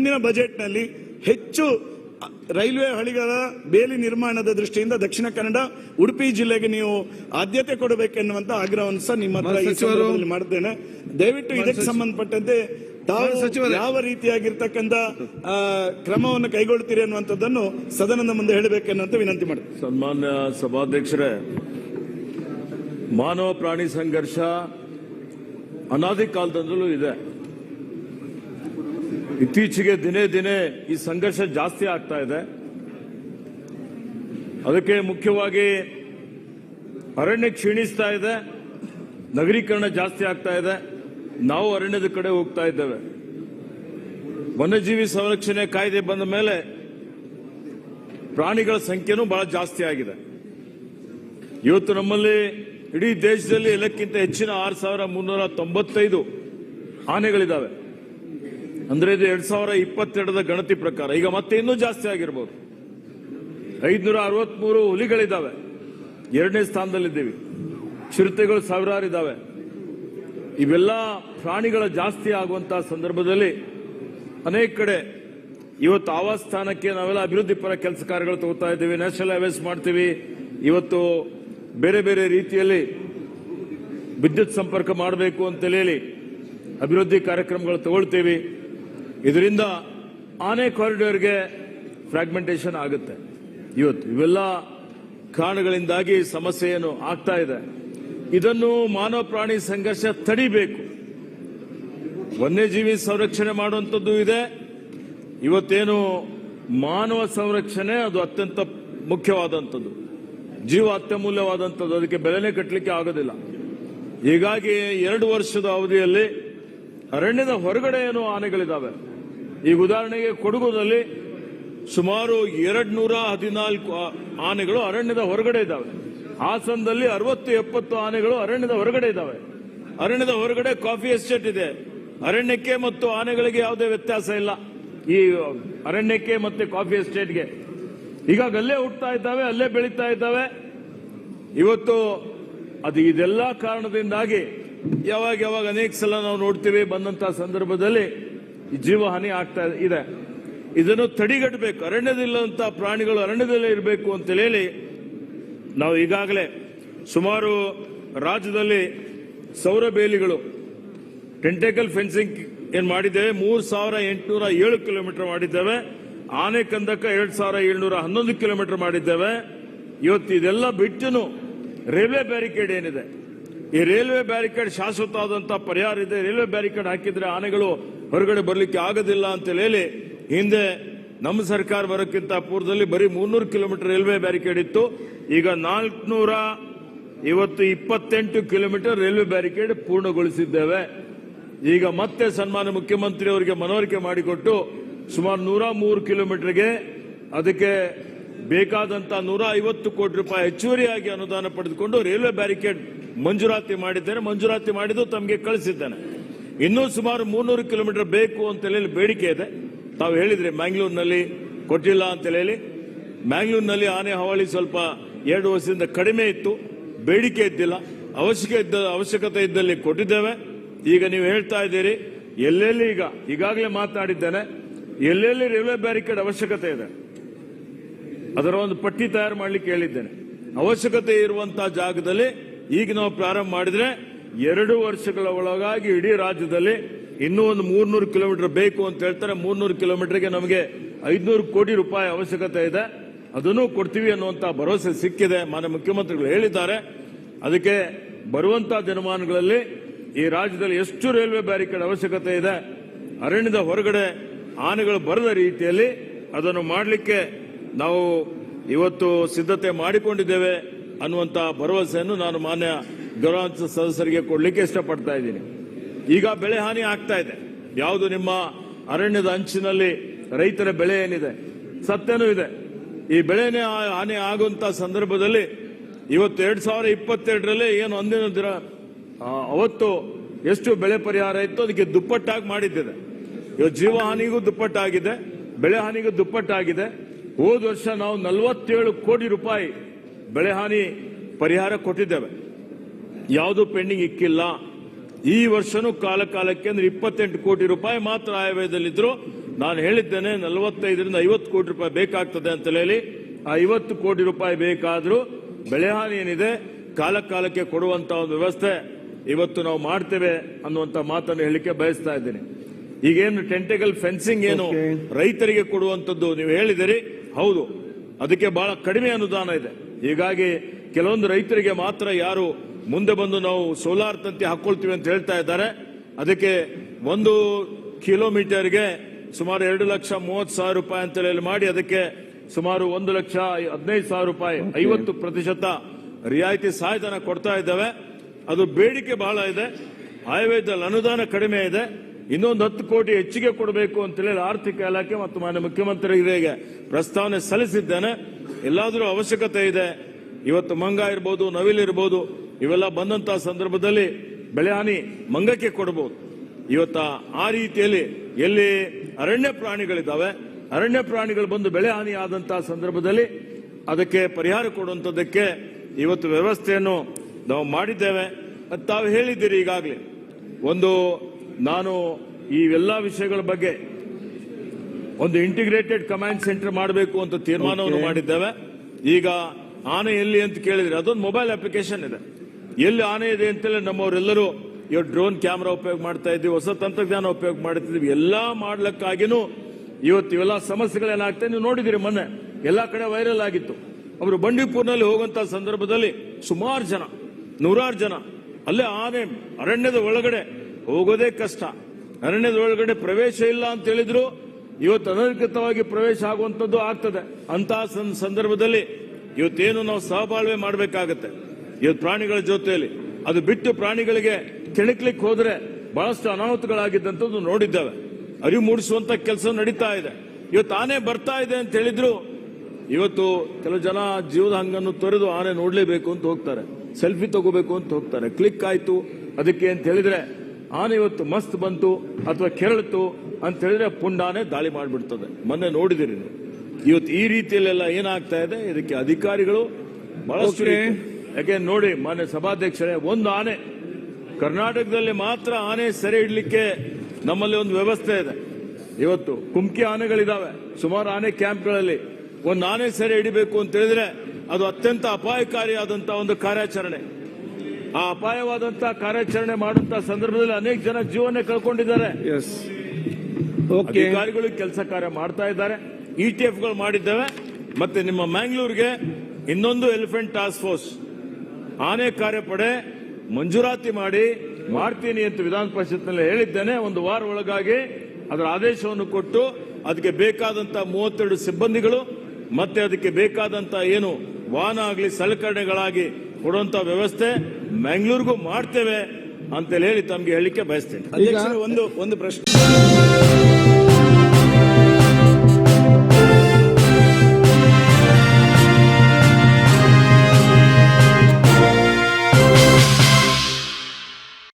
ಮುಂದಿನ ಬಜೆಟ್ನಲ್ಲಿ ಹೆಚ್ಚು ರೈಲ್ವೆ ಹಳಿಗಳ ಬೇಲಿ ನಿರ್ಮಾಣದ ದೃಷ್ಟಿಯಿಂದ ದಕ್ಷಿಣ ಕನ್ನಡ ಉಡುಪಿ ಜಿಲ್ಲೆಗೆ ನೀವು ಆದ್ಯತೆ ಕೊಡಬೇಕೆನ್ನುವಂತ ಆಗ್ರಹವನ್ನು ಸಹ ನಿಮ್ಮ ಹತ್ರ ಸಚಿವರು. ದಯವಿಟ್ಟು ಇದಕ್ಕೆ ಸಂಬಂಧಪಟ್ಟಂತೆ ತಾವು ಯಾವ ರೀತಿಯಾಗಿರ್ತಕ್ಕಂಥ ಕ್ರಮವನ್ನು ಕೈಗೊಳ್ತೀರಿ ಅನ್ನುವಂಥದ್ದನ್ನು ಸದನದ ಮುಂದೆ ಹೇಳಬೇಕೆನ್ನುವಂತ ವಿನಂತಿ ಮಾಡುತ್ತೆ ಸನ್ಮಾನ್ಯ ಸಭಾಧ್ಯಕ್ಷರೇ ಮಾನವ ಪ್ರಾಣಿ ಸಂಘರ್ಷ ಅನಾದಿ ಕಾಲದಿಂದಲೂ ಇದೆ. ಇತ್ತೀಚೆಗೆ ದಿನೇ ದಿನೇ ಈ ಸಂಘರ್ಷ ಜಾಸ್ತಿ ಆಗ್ತಾ ಇದೆ. ಅದಕ್ಕೆ ಮುಖ್ಯವಾಗಿ ಅರಣ್ಯ ಕ್ಷೀಣಿಸ್ತಾ ಇದೆ. ನಗರೀಕರಣ ಜಾಸ್ತಿ ಆಗ್ತಾ ಇದೆ. ನಾವು ಅರಣ್ಯದ ಕಡೆ ಹೋಗ್ತಾ ಇದ್ದೇವೆ. ವನ್ಯಜೀವಿ ಸಂರಕ್ಷಣೆ ಕಾಯ್ದೆ ಬಂದ ಮೇಲೆ ಪ್ರಾಣಿಗಳ ಸಂಖ್ಯೆನೂ ಬಹಳ ಜಾಸ್ತಿ ಆಗಿದೆ. ಇವತ್ತು ನಮ್ಮಲ್ಲಿ ಇಡೀ ದೇಶದಲ್ಲಿ ಎಲ್ಲಕ್ಕಿಂತ ಹೆಚ್ಚಿನ ಆರು ಸಾವಿರ ಮುನ್ನೂರ ತೊಂಬತ್ತೈದು ಆನೆಗಳಿದಾವೆ ಅಂದ್ರೆ ಇದು ಎರಡ್ ಸಾವಿರ ಇಪ್ಪತ್ತೆರಡರ ಗಣತಿ ಪ್ರಕಾರ. ಈಗ ಮತ್ತೆ ಇನ್ನೂ ಜಾಸ್ತಿ ಆಗಿರ್ಬೋದು. ಐದ್ನೂರ ಅರವತ್ಮೂರು ಹುಲಿಗಳಿದ್ದಾವೆ. ಎರಡನೇ ಸ್ಥಾನದಲ್ಲಿದ್ದೀವಿ. ಚಿರತೆಗಳು ಸಾವಿರಾರು ಇದಾವೆ ಇವೆಲ್ಲ ಪ್ರಾಣಿಗಳ ಜಾಸ್ತಿ ಆಗುವಂತಹ ಸಂದರ್ಭದಲ್ಲಿ ಅನೇಕ ಕಡೆ ಇವತ್ತು ಆವಾಸ್ ಸ್ಥಾನಕ್ಕೆ ನಾವೆಲ್ಲ ಅಭಿವೃದ್ಧಿ ಪರ ಕೆಲಸ ಕಾರ್ಯಗಳು ತಗೋತಾ ಇದ್ದೀವಿ. ನ್ಯಾಷನಲ್ ಹೈವೇಸ್ ಮಾಡ್ತೀವಿ. ಇವತ್ತು ಬೇರೆ ಬೇರೆ ರೀತಿಯಲ್ಲಿ ವಿದ್ಯುತ್ ಸಂಪರ್ಕ ಮಾಡಬೇಕು ಅಂತ ಹೇಳಿ ಅಭಿವೃದ್ಧಿ ಕಾರ್ಯಕ್ರಮಗಳು ತಗೊಳ್ತೀವಿ. ಇದರಿಂದ ಆನೆ ಕಾರಿಡಾರ್ಗೆ ಫ್ರಾಗ್ಮೆಂಟೇಷನ್ ಆಗುತ್ತೆ. ಇವತ್ತು ಇವೆಲ್ಲ ಕಾರಣಗಳಿಂದಾಗಿ ಸಮಸ್ಯೆ ಏನು ಆಗ್ತಾ ಇದೆ. ಇದನ್ನು ಮಾನವ ಪ್ರಾಣಿ ಸಂಘರ್ಷ ತಡಿಬೇಕು. ವನ್ಯಜೀವಿ ಸಂರಕ್ಷಣೆ ಮಾಡುವಂಥದ್ದು ಇದೆ. ಇವತ್ತೇನು ಮಾನವ ಸಂರಕ್ಷಣೆ ಅದು ಅತ್ಯಂತ ಮುಖ್ಯವಾದಂಥದ್ದು. ಜೀವ ಅತ್ಯಮೂಲ್ಯವಾದಂಥದ್ದು ಅದಕ್ಕೆ ಬೆಲೆನೇ ಕಟ್ಟಲಿಕ್ಕೆ ಆಗೋದಿಲ್ಲ. ಹೀಗಾಗಿ ಎರಡು ವರ್ಷದ ಅವಧಿಯಲ್ಲಿ ಅರಣ್ಯದ ಹೊರಗಡೆ ಏನು ಆನೆಗಳಿದಾವೆ. ಈಗ ಉದಾಹರಣೆಗೆ ಕೊಡಗುದಲ್ಲಿ ಸುಮಾರು ಎರಡ್ ನೂರ ಹದಿನಾಲ್ಕು ಆನೆಗಳು ಅರಣ್ಯದ ಹೊರಗಡೆ ಇದ್ದಾವೆ. ಹಾಸನದಲ್ಲಿ ಅರವತ್ತು ಎಪ್ಪತ್ತು ಆನೆಗಳು ಅರಣ್ಯದ ಹೊರಗಡೆ ಇದ್ದಾವೆ. ಅರಣ್ಯದ ಹೊರಗಡೆ ಕಾಫಿ ಎಸ್ಟೇಟ್ ಇದೆ. ಅರಣ್ಯಕ್ಕೆ ಮತ್ತು ಆನೆಗಳಿಗೆ ಯಾವುದೇ ವ್ಯತ್ಯಾಸ ಇಲ್ಲ. ಈ ಅರಣ್ಯಕ್ಕೆ ಮತ್ತೆ ಕಾಫಿ ಎಸ್ಟೇಟ್ಗೆ. ಈಗಾಗ ಅಲ್ಲೇ ಹುಟ್ಟತಾ ಇದ್ದಾವೆ, ಅಲ್ಲೇ ಬೆಳೀತಾ ಇದ್ದಾವೆ. ಇವತ್ತು ಅದು ಇದೆಲ್ಲ ಕಾರಣದಿಂದಾಗಿ ಯಾವಾಗ ಯಾವಾಗ ಅನೇಕ ಸಲ ನಾವು ನೋಡ್ತೀವಿ ಬಂದಂತಹ ಸಂದರ್ಭದಲ್ಲಿ ಈ ಜೀವ ಆಗ್ತಾ ಇದೆ. ಇದನ್ನು ತಡೆಗಟ್ಟಬೇಕು. ಅರಣ್ಯದಿಲ್ಲಂತ ಪ್ರಾಣಿಗಳು ಅರಣ್ಯದಲ್ಲೇ ಇರಬೇಕು ಅಂತ ಹೇಳಿ ನಾವು ಈಗಾಗಲೇ ಸುಮಾರು ರಾಜ್ಯದಲ್ಲಿ ಸೌರ ಬೇಲಿಗಳು ಟೆಂಟೇಕಲ್ ಫೆನ್ಸಿಂಗ್ ಏನ್ ಮಾಡಿದ್ದೇವೆ. ಮೂರು ಸಾವಿರ ಎಂಟುನೂರ ಏಳು ಕಿಲೋಮೀಟರ್ ಮಾಡಿದ್ದೇವೆ. ಆನೆ ಕಂದಕ ಎರಡ್ ಸಾವಿರ ಏಳ್ನೂರ ಹನ್ನೊಂದು ಕಿಲೋಮೀಟರ್ ಮಾಡಿದ್ದೇವೆ. ಇವತ್ತು ಇದೆಲ್ಲ ಬಿಟ್ಟು ರೈಲ್ವೆ ಬ್ಯಾರಿಕೇಡ್ ಏನಿದೆ? ಈ ರೈಲ್ವೆ ಬ್ಯಾರಿಕೇಡ್ ಶಾಶ್ವತವಾದಂತಹ ಪರಿಹಾರ ಇದೆ. ರೈಲ್ವೆ ಬ್ಯಾರಿಕೇಡ್ ಹಾಕಿದ್ರೆ ಆನೆಗಳು ಹೊರಗಡೆ ಬರಲಿಕ್ಕೆ ಆಗೋದಿಲ್ಲ ಅಂತ ಹೇಳಿ, ಹಿಂದೆ ನಮ್ಮ ಸರ್ಕಾರ ಬರೋಕ್ಕಿಂತ ಪೂರ್ವದಲ್ಲಿ ಬರೀ ಮುನ್ನೂರು ಕಿಲೋಮೀಟರ್ ರೈಲ್ವೆ ಬ್ಯಾರಿಕೇಡ್ ಇತ್ತು. ಈಗ ನಾಲ್ಕುನೂರ ಇವತ್ತು ಇಪ್ಪತ್ತೆಂಟು ಕಿಲೋಮೀಟರ್ ರೈಲ್ವೆ ಬ್ಯಾರಿಕೇಡ್ ಪೂರ್ಣಗೊಳಿಸಿದ್ದೇವೆ. ಈಗ ಮತ್ತೆ ಸನ್ಮಾನ್ಯ ಮುಖ್ಯಮಂತ್ರಿ ಅವರಿಗೆ ಮನವರಿಕೆ ಮಾಡಿಕೊಟ್ಟು ಸುಮಾರು ನೂರ ಮೂರು ಕಿಲೋಮೀಟರ್ಗೆ ಅದಕ್ಕೆ ಬೇಕಾದಂತ ನೂರ ಐವತ್ತು ಕೋಟಿ ರೂಪಾಯಿ ಹೆಚ್ಚುವರಿಯಾಗಿ ಅನುದಾನ ಪಡೆದುಕೊಂಡು ರೈಲ್ವೆ ಬ್ಯಾರಿಕೇಡ್ ಮಂಜೂರಾತಿ ಮಾಡಿದ್ದೇನೆ ಮಂಜೂರಾತಿ ಮಾಡಿದ್ದು ತಮಗೆ ಕಳಿಸಿದ್ದೇನೆ. ಇನ್ನೂ ಸುಮಾರು ಮೂರ್ನೂರು ಕಿಲೋಮೀಟರ್ ಬೇಕು ಅಂತ ಹೇಳಿ ಬೇಡಿಕೆ ಇದೆ. ತಾವು ಹೇಳಿದ್ರಿ ಮ್ಯಾಂಗ್ಳೂರ್ನಲ್ಲಿ ಕೊಟ್ಟಿಲ್ಲ ಅಂತ ಹೇಳಿ. ಮ್ಯಾಂಗ್ಳೂರ್ನಲ್ಲಿ ಆನೆ ಹಾವಳಿ ಸ್ವಲ್ಪ ಎರಡು ವರ್ಷದಿಂದ ಕಡಿಮೆ ಇತ್ತು. ಬೇಡಿಕೆ ಇದ್ದಿಲ್ಲ. ಅವಶ್ಯಕ ಇದ್ದ, ಅವಶ್ಯಕತೆ ಇದ್ದಲ್ಲಿ ಕೊಟ್ಟಿದ್ದೇವೆ. ಈಗ ನೀವು ಹೇಳ್ತಾ ಇದ್ದೀರಿ, ಎಲ್ಲೆಲ್ಲಿ ಈಗ, ಈಗಾಗಲೇ ಮಾತನಾಡಿದ್ದೇನೆ ಎಲ್ಲೆಲ್ಲಿ ರೈಲ್ವೆ ಬ್ಯಾರಿಕೇಡ್ ಅವಶ್ಯಕತೆ ಇದೆ? ಅದರ ಒಂದು ಪಟ್ಟಿ ತಯಾರು ಮಾಡಲಿಕ್ಕೆ ಹೇಳಿದ್ದೇನೆ. ಅವಶ್ಯಕತೆ ಇರುವಂತಹ ಜಾಗದಲ್ಲಿ ಈಗ ನಾವು ಪ್ರಾರಂಭ ಮಾಡಿದ್ರೆ ಎರಡು ವರ್ಷಗಳ ಒಳಗಾಗಿ ಇಡೀ ರಾಜ್ಯದಲ್ಲಿ ಇನ್ನೂ ಒಂದು ಮೂರ್ನೂರು ಕಿಲೋಮೀಟರ್ ಬೇಕು ಅಂತ ಹೇಳ್ತಾರೆ. ಮೂರ್ನೂರು ಕಿಲೋಮೀಟರ್ಗೆ ನಮಗೆ ಐದ್ನೂರು ಕೋಟಿ ರೂಪಾಯಿ ಅವಶ್ಯಕತೆ ಇದೆ. ಅದನ್ನು ಕೊಡ್ತೀವಿ ಅನ್ನುವಂತ ಭರವಸೆ ಸಿಕ್ಕಿದೆ. ಮಾನ್ಯ ಮುಖ್ಯಮಂತ್ರಿಗಳು ಹೇಳಿದ್ದಾರೆ. ಅದಕ್ಕೆ ಬರುವಂತಹ ದಿನಮಾನಗಳಲ್ಲಿ ಈ ರಾಜ್ಯದಲ್ಲಿ ಎಷ್ಟು ರೈಲ್ವೆ ಬ್ಯಾರಿಕೇಡ್ ಅವಶ್ಯಕತೆ ಇದೆ, ಅರಣ್ಯದ ಹೊರಗಡೆ ಆನೆಗಳು ಬರದ ರೀತಿಯಲ್ಲಿ ಅದನ್ನು ಮಾಡಲಿಕ್ಕೆ ನಾವು ಇವತ್ತು ಸಿದ್ಧತೆ ಮಾಡಿಕೊಂಡಿದ್ದೇವೆ ಅನ್ನುವಂತ ಭರವಸೆಯನ್ನು ನಾನು ಮಾನ್ಯ ಗೌರವಾನ್ವಿತ ಸದಸ್ಯರಿಗೆ ಕೊಡಲಿಕ್ಕೆ ಇಷ್ಟಪಡ್ತಾ ಇದ್ದೀನಿ. ಈಗ ಬೆಳೆ ಹಾನಿ ಆಗ್ತಾ ಇದೆ. ಯಾವುದು ನಿಮ್ಮ ಅರಣ್ಯದ ಅಂಚಿನಲ್ಲಿ ರೈತರ ಬೆಳೆ ಏನಿದೆ? ಸತ್ಯನೂ ಇದೆ. ಈ ಬೆಳೆನೇ ಹಾನಿ ಆಗುವಂತ ಸಂದರ್ಭದಲ್ಲಿ ಇವತ್ತು ಎರಡ್ ಸಾವಿರ ಇಪ್ಪತ್ತೆರಡರಲ್ಲಿ ಏನು ಅಂದಿನ ದಿನ ಅವತ್ತು ಎಷ್ಟು ಬೆಳೆ ಪರಿಹಾರ ಇತ್ತು ಅದಕ್ಕೆ ದುಪ್ಪಟ್ಟಾಗಿ ಮಾಡಿದ್ದಿದೆ. ಇವತ್ತು ಜೀವ ಹಾನಿಗೂ ದುಪ್ಪಟ್ಟಾಗಿದೆ, ಬೆಳೆ ಹಾನಿಗೂ ದುಪ್ಪಟ್ಟಾಗಿದೆ. ಹೋದ ವರ್ಷ ನಾವು ನಲವತ್ತೇಳು ಕೋಟಿ ರೂಪಾಯಿ ಬೆಳೆ ಹಾನಿ ಪರಿಹಾರ ಕೊಟ್ಟಿದ್ದೇವೆ. ಯಾವುದು ಪೆಂಡಿಂಗ್ ಇಕ್ಕಿಲ್ಲ. ಈ ವರ್ಷನೂ ಕಾಲ ಕಾಲಕ್ಕೆ ಅಂದ್ರೆ ಇಪ್ಪತ್ತೆಂಟು ಕೋಟಿ ರೂಪಾಯಿ ಮಾತ್ರ ಆಯವ್ಯಯದಲ್ಲಿದ್ರು. ನಾನು ಹೇಳಿದ್ದೇನೆ ನಲವತ್ತೈದರಿಂದ ಐವತ್ತು ಕೋಟಿ ರೂಪಾಯಿ ಬೇಕಾಗ್ತದೆ ಅಂತ ಹೇಳಿ. ಆ ಐವತ್ತು ಕೋಟಿ ರೂಪಾಯಿ ಬೇಕಾದರೂ ಬೆಳೆಹಾನಿ ಏನಿದೆ ಕಾಲ ಕಾಲಕ್ಕೆ ಕೊಡುವಂತ ಒಂದು ವ್ಯವಸ್ಥೆ ಇವತ್ತು ನಾವು ಮಾಡ್ತೇವೆ ಅನ್ನುವಂತ ಮಾತನ್ನು ಹೇಳಿಕೆ ಬಯಸ್ತಾ ಇದ್ದೀನಿ. ಈಗೇನು ಟೆಂಟೆಗಲ್ ಫೆನ್ಸಿಂಗ್ ಏನು ರೈತರಿಗೆ ಕೊಡುವಂತದ್ದು ನೀವು ಹೇಳಿದಿರಿ. ಹೌದು ಅದಕ್ಕೆ ಬಹಳ ಕಡಿಮೆ ಅನುದಾನ ಇದೆ. ಹೀಗಾಗಿ ಕೆಲವೊಂದು ರೈತರಿಗೆ ಮಾತ್ರ ಯಾರು ಮುಂದೆ ಬಂದು ನಾವು ಸೋಲಾರ್ ತಂತಿ ಹಾಕೊಳ್ತೀವಿ ಅಂತ ಹೇಳ್ತಾ ಇದ್ದಾರೆ. ಅದಕ್ಕೆ ಒಂದು ಕಿಲೋಮೀಟರ್ಗೆ ಸುಮಾರು ಎರಡು ಲಕ್ಷ ಮೂವತ್ತು ಸಾವಿರ ರೂಪಾಯಿ ಅಂತ ಹೇಳಿ ಮಾಡಿ ಅದಕ್ಕೆ ಸುಮಾರು ಒಂದು ಲಕ್ಷ ಹದಿನೈದು ಸಾವಿರ ರೂಪಾಯಿ ಐವತ್ತು ಪ್ರತಿಶತ ರಿಯಾಯಿತಿ ಸಹಾಯಧನ ಕೊಡ್ತಾ ಇದ್ದೇವೆ. ಅದು ಬೇಡಿಕೆ ಬಹಳ ಇದೆ. ಆಯುರ್ವೇದದಲ್ಲಿ ಅನುದಾನ ಕಡಿಮೆ ಇದೆ. ಇನ್ನೊಂದು ಹತ್ತು ಕೋಟಿ ಹೆಚ್ಚಿಗೆ ಕೊಡಬೇಕು ಅಂತ ಹೇಳಿ ಆರ್ಥಿಕ ಇಲಾಖೆ ಮತ್ತು ಮಾನ್ಯ ಮುಖ್ಯಮಂತ್ರಿಗಳಿಗೆ ಪ್ರಸ್ತಾವನೆ ಸಲ್ಲಿಸಿದ್ದೇನೆ. ಎಲ್ಲಾದರೂ ಅವಶ್ಯಕತೆ ಇದೆ ಇವತ್ತು ಮಂಗ ಇರ್ಬೋದು ನವಿಲ್ ಇರ್ಬೋದು ಇವೆಲ್ಲ ಬಂದಂತ ಸಂದರ್ಭದಲ್ಲಿ ಬೆಳೆಹಾನಿ ಮಂಗಕ್ಕೆ ಕೊಡಬಹುದು ಇವತ್ತ ಆ ರೀತಿಯಲ್ಲಿ ಎಲ್ಲಿ ಅರಣ್ಯ ಪ್ರಾಣಿಗಳಿದ್ದಾವೆ ಅರಣ್ಯ ಪ್ರಾಣಿಗಳು ಬಂದು ಬೆಳೆ ಹಾನಿ ಆದಂತಹ ಸಂದರ್ಭದಲ್ಲಿ ಅದಕ್ಕೆ ಪರಿಹಾರ ಕೊಡುವಂಥದ್ದಕ್ಕೆ ಇವತ್ತು ವ್ಯವಸ್ಥೆಯನ್ನು ನಾವು ಮಾಡಿದ್ದೇವೆ. ತಾವು ಹೇಳಿದ್ದೀರಿ ಈಗಾಗಲೇ ಒಂದು ನಾನು ಈ ಎಲ್ಲ ವಿಷಯಗಳ ಬಗ್ಗೆ ಒಂದು ಇಂಟಿಗ್ರೇಟೆಡ್ ಕಮಾಂಡ್ ಸೆಂಟರ್ ಮಾಡಬೇಕು ಅಂತ ತೀರ್ಮಾನವನ್ನು ಮಾಡಿದ್ದೇವೆ. ಈಗ ಆನೆ ಎಲ್ಲಿ ಅಂತ ಕೇಳಿದ್ರೆ ಅದೊಂದು ಮೊಬೈಲ್ ಅಪ್ಲಿಕೇಶನ್ ಇದೆ. ಎಲ್ಲಿ ಆನೆ ಇದೆ ಅಂತೇಳಿ ನಮ್ಮವರೆಲ್ಲರೂ ಇವಾಗ ಡ್ರೋನ್ ಕ್ಯಾಮ್ರಾ ಉಪಯೋಗ ಮಾಡ್ತಾ ಇದ್ದೀವಿ, ಹೊಸ ತಂತ್ರಜ್ಞಾನ ಉಪಯೋಗ ಮಾಡ್ತಿದ್ದೀವಿ, ಎಲ್ಲ ಮಾಡ್ಲಿಕ್ಕಾಗಿನೂ ಇವತ್ತು ಇವೆಲ್ಲ ಸಮಸ್ಯೆಗಳೇನಾಗ್ತದೆ ನೀವು ನೋಡಿದಿರಿ ಮೊನ್ನೆ, ಎಲ್ಲಾ ಕಡೆ ವೈರಲ್ ಆಗಿತ್ತು. ಅವರು ಬಂಡೀಪುರ್ನಲ್ಲಿ ಹೋಗುವಂತ ಸಂದರ್ಭದಲ್ಲಿ ಸುಮಾರು ಜನ, ನೂರಾರು ಜನ, ಅಲ್ಲೇ ಆನೆ ಅರಣ್ಯದ ಒಳಗಡೆ ಹೋಗೋದೇ ಕಷ್ಟ. ಅರಣ್ಯದ ಒಳಗಡೆ ಪ್ರವೇಶ ಇಲ್ಲ ಅಂತ ಹೇಳಿದ್ರು, ಇವತ್ತು ಅನಧಿಕೃತವಾಗಿ ಪ್ರವೇಶ ಆಗುವಂತದ್ದು ಆಗ್ತದೆ. ಅಂತ ಸಂದರ್ಭದಲ್ಲಿ ಇವತ್ತೇನು ನಾವು ಸಹಬಾಳ್ವೆ ಮಾಡಬೇಕಾಗತ್ತೆ? ಇವತ್ತು ಪ್ರಾಣಿಗಳ ಜೊತೆಯಲ್ಲಿ, ಅದು ಬಿಟ್ಟು ಪ್ರಾಣಿಗಳಿಗೆ ಕೆಣಕ್ಲಿಕ್ಕೆ ಹೋದ್ರೆ ಬಹಳಷ್ಟು ಅನಾಹುತಗಳಾಗಿದ್ದಂಥದ್ದು ನೋಡಿದ್ದೇವೆ. ಅರಿವು ಮೂಡಿಸುವಂತ ಕೆಲಸ ನಡೀತಾ ಇದೆ. ಇವತ್ತು ಆನೆ ಬರ್ತಾ ಇದೆ ಅಂತ ಹೇಳಿದ್ರು, ಇವತ್ತು ಕೆಲವು ಜನ ಜೀವದ ಹಂಗನ್ನು ತೊರೆದು ಆನೆ ನೋಡ್ಲೇಬೇಕು ಅಂತ ಹೋಗ್ತಾರೆ. ಸೆಲ್ಫಿ ತಗೋಬೇಕು ಅಂತ ಹೋಗ್ತಾರೆ. ಕ್ಲಿಕ್ ಆಯ್ತು. ಅದಕ್ಕೆ ಅಂತ ಹೇಳಿದ್ರೆ, ಆನೆ ಇವತ್ತು ಮಸ್ತ್ ಬಂತು, ಅಥವಾ ಕೆರಳಿತು ಅಂತ ಹೇಳಿದ್ರೆ ಪುಂಡಾನೆ ದಾಳಿ ಮಾಡಿಬಿಡ್ತದೆ. ಮೊನ್ನೆ ನೋಡಿದಿರಿ ನೀವು. ಇವತ್ತು ಈ ರೀತಿಯಲ್ಲೆಲ್ಲ ಏನಾಗ್ತಾ ಇದೆ? ಇದಕ್ಕೆ ಅಧಿಕಾರಿಗಳು ಬಹಳಷ್ಟು. ಯಾಕೆ ನೋಡಿ ಮಾನ್ಯ ಸಭಾಧ್ಯಕ್ಷರೇ ಒಂದು ಆನೆ. ಕರ್ನಾಟಕದಲ್ಲಿ ಮಾತ್ರ ಆನೆ ಸೆರೆ ಇಡ್ಲಿಕ್ಕೆ ನಮ್ಮಲ್ಲಿ ಒಂದು ವ್ಯವಸ್ಥೆ ಇದೆ. ಇವತ್ತು ಕುಮ್ಕಿ ಆನೆಗಳಿದಾವೆ. ಸುಮಾರು ಆನೆ ಕ್ಯಾಂಪ್ಗಳಲ್ಲಿ ಒಂದು ಆನೆ ಸೆರೆ ಹಿಡಿಬೇಕು ಅಂತ ಹೇಳಿದ್ರೆ ಅದು ಅತ್ಯಂತ ಅಪಾಯಕಾರಿಯಾದಂತಹ ಒಂದು ಕಾರ್ಯಾಚರಣೆ. ಆ ಅಪಾಯವಾದಂತಹ ಕಾರ್ಯಾಚರಣೆ ಮಾಡುವಂತಹ ಸಂದರ್ಭದಲ್ಲಿ ಅನೇಕ ಜನ ಜೀವನ ಕಳ್ಕೊಂಡಿದ್ದಾರೆ. ಅಧಿಕಾರಿಗಳು ಕೆಲಸ ಕಾರ್ಯ ಮಾಡ್ತಾ ಇದ್ದಾರೆ. ಇಟಿಎಫ್ ಎಫ್ಗಳು ಮಾಡಿದ್ದೇವೆ. ಮತ್ತೆ ನಿಮ್ಮ ಮ್ಯಾಂಗ್ಳೂರ್ಗೆ ಇನ್ನೊಂದು ಎಲಿಫೆಂಟ್ ಟಾಸ್ಕ್ ಫೋರ್ಸ್ ಆನೆ ಕಾರ್ಯಪಡೆ ಮಂಜೂರಾತಿ ಮಾಡಿ ಮಾಡ್ತೀನಿ ಅಂತ ವಿಧಾನ ಪರಿಷತ್ನಲ್ಲಿ ಹೇಳಿದ್ದೇನೆ. ಒಂದು ವಾರ ಒಳಗಾಗಿ ಅದರ ಆದೇಶವನ್ನು ಕೊಟ್ಟು ಅದಕ್ಕೆ ಬೇಕಾದಂತ ಮೂವತ್ತೆರಡು ಸಿಬ್ಬಂದಿಗಳು ಮತ್ತೆ ಅದಕ್ಕೆ ಬೇಕಾದಂತ ಏನು ವಾಹನ ಆಗಲಿ ಸಲಕರಣೆಗಳಾಗಿ ಕೊಡುವಂತ ವ್ಯವಸ್ಥೆ ಮ್ಯಾಂಗ್ಳೂರ್ಗೂ ಮಾಡ್ತೇವೆ ಅಂತೇಳಿ ಹೇಳಿ ತಮಗೆ ಹೇಳಿಕೆ ಬಯಸ್ತೇನೆ. ಅಧ್ಯಕ್ಷರೇ ಒಂದು ಒಂದು ಪ್ರಶ್ನೆ.